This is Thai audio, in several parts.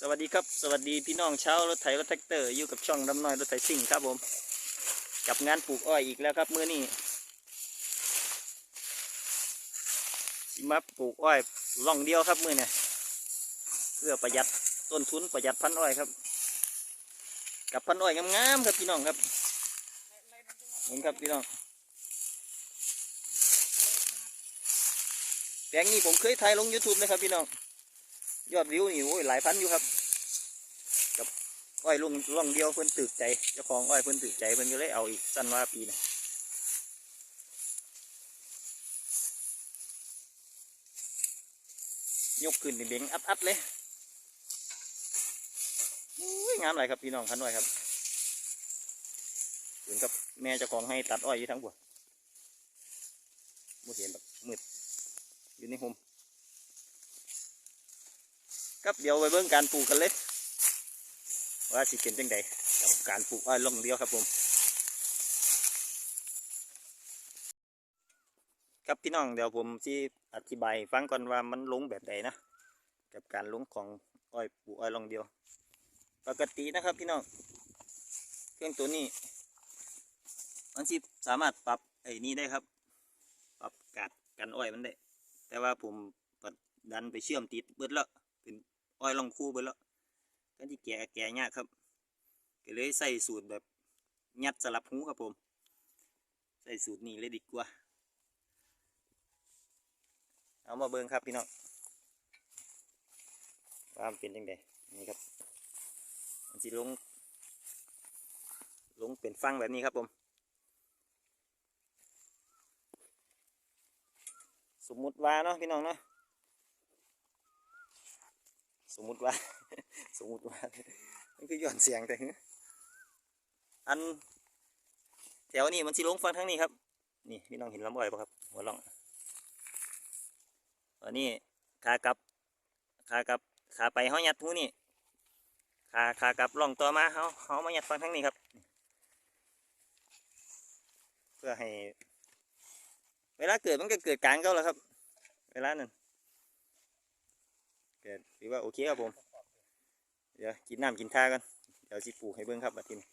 สวัสดีครับ สวัสดีพี่น้องชาวรถไถรถแท็กเตอร์อยู่กับช่องดำน้อยรถไถซิ่งครับผม กับงานปลูกอ้อยอีกแล้วครับมื้อนี้สิมาปลูกอ้อยล่องเดียวครับมื้อเนี่ยเพื่อประหยัดต้นทุนประหยัดพันอ้อยครับ กับพันอ้อยงามๆครับพี่น้องครับเห็นครับพี่น้องแปลงนี้ผมเคยถ่ายลง YouTube นะครับพี่น้อง ยอดวิวนี่โอ้ยหลายพันอยู่ครับกับอ้อยลุงล่องเดียวเพิ่อนตึกใจเจ้าของอ้อยเพิ่อนตึกใจเพิ่นก็เลยเอาอีกสั้นว่าปีนะยกขึ้นเบ่งๆอัดๆเลยงามหลายครับพี่น้องคันอ้อยครับถึงกับแม่เจ้าของให้ตัดอ้อยอยู่ทั้งบัวบ่เห็นแบบมืดอยู่ในโฮม ครับเดี๋ยวไปเบิ่งการปลูกกันเลย ว่าสิเป็นจังใดกับการปลูกอ้อยลงเดียวครับผม ครับพี่น้องเดี๋ยวผมที่อธิบายฟังก่อนว่ามันลงแบบใดนะ กับการลงของอ้อยปลูกอ้อยลงเดียว ปกตินะครับพี่น้องเครื่องตัวนี้ มันสิสามารถปรับไอ้นี้ได้ครับ ปรับกาดกันอ้อยมันได้ แต่ว่าผมดดันไปเชื่อมติดเบิดแล้ว อ้อยลองคู่ไปแล้วก็ที่แก่แก่ยากครับก็เลยใส่สูตรแบบยัดสลับหูครับผม ใส่สูตรนี้เลยดีกว่า เอามาเบิ่งครับพี่น้องว่ามันเป็นยังไงนี่ครับมันสิลง ลงเป็นฟังแบบนี้ครับผมสมมุติว่าเนาะพี่น้องเนาะ สมมุติว่า สมมุติว่ามันคือย้อนเสียงแต่อันแถวนี้มันสิลงฟังทั้งนี้ครับ นี่พี่น้องเห็นลำอ้อยปะครับ หัวล่องอันนี้ขากลับขากลับขาไปเขายัดหูนี่ขาขากลับล่องต่อมาเขาเขามายัดฟังทั้งนี้ครับ เพื่อให้ เวลาเกิดมันก็เกิดกลางเขาแล้วครับ เวลานั้น เกิดถือว่าโอเคครับผม เดี๋ยวกินน้ำกินท่ากัน เดี๋ยวสิปลูกให้เบิ้งครับมาทีนี้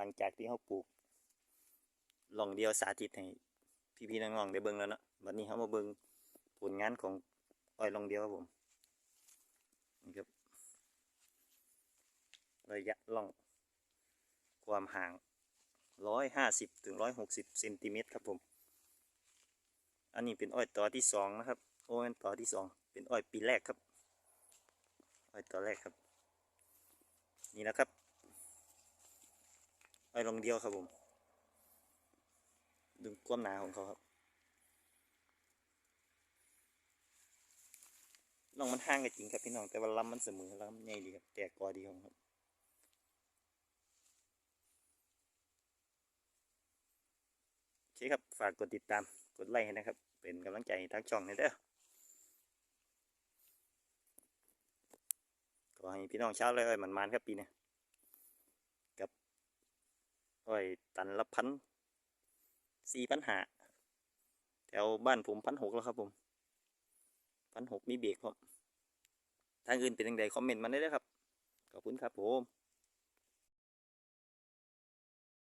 หลังจากที่เขาปลูกลองเดียวสาธิตให้พี่ๆน้องๆได้เบิ้งแล้วเนาะวันนี้เขามาเบิ้งผลงานของอ้อยลองเดียวครับผมนี่ครับระยะล่อง ความห่างร้อยห้าสิบถึงร้อยหกสิบเซนติเมตรครับผม อันนี้เป็นอ้อยต่อที่สองนะครับ โอ้ยต่อที่สองเป็นอ้อยปีแรกครับ อ้อยต่อแรกครับ นี่นะครับ อ้ลองเดียวครับผม ดึงความหนาของเขาครับน้องมันห่างกันจริงครับพี่น้องแต่ว่าลำมันเสมอลำใหญ่ดีครับแตกกอดีของครับโอเคครับฝากกดติดตามกดไลค์ให้นะครับ เป็นกำลังใจทางช่องนี่เด้อขอให้พี่น้องชาวไร่อ้อยมันมานครับปีนี้ อ้อยตันละพันสี่พันหาแถวบ้านผมพันหกแล้วครับผมพันหกมีเบรกครับทางอื่นเป็นยังไงคอมเมนต์มาได้เลยครับ ขอบคุณครับผม